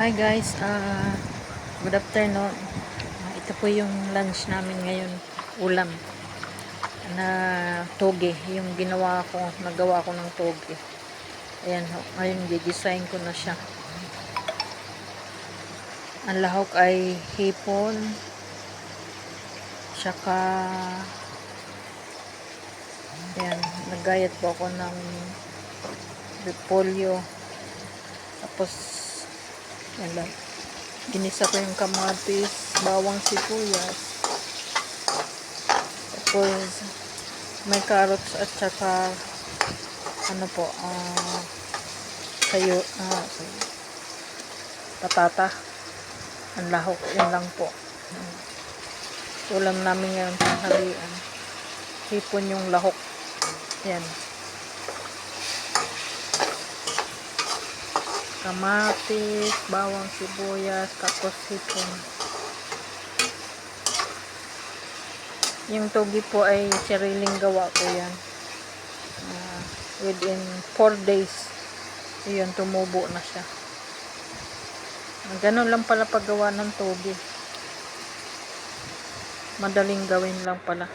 Hi guys, uh, good afternoon. Ah, ito po yung lunch namin ngayon, ulam na toge, yung ginawa ko, nagawa ko ng toge. Ayan, ngayon gigisahin ko na siya. Ang lahok ay hipon, tsaka ayan, nagayat po ako ng repolyo. Tapos, yan lang. Ginisa ko yung kamatis, bawang sibuyas. Tapos, may carrots at saka, ano po, ah, sayo, ah, sayo, patata. Ang lahok, yun lang po. Ulam namin ngayon tanghalian. Hipon yung lahok. Yan. Kamatis, bawang sibuyas, tapos hipon. Yung togi po ay sariling gawa ko yan. Ah, within 4 days, yun, tumubo na siya. Ganun lang pala paggawa ng togi. Madaling gawin lang pala.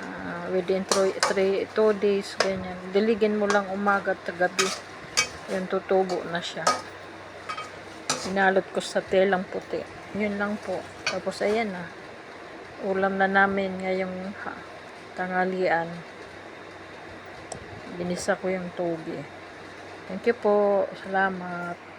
Ah, within 3 2 days, ganyan. Diligin mo lang umaga at gabi. Yun, tutubo na siya. Sinalot ko sa telang puti. Yun lang po. Tapos, ayan na. Ulam na namin ngayong ha, tanghalian. Binisa ko yung togi. Thank you po. Salamat.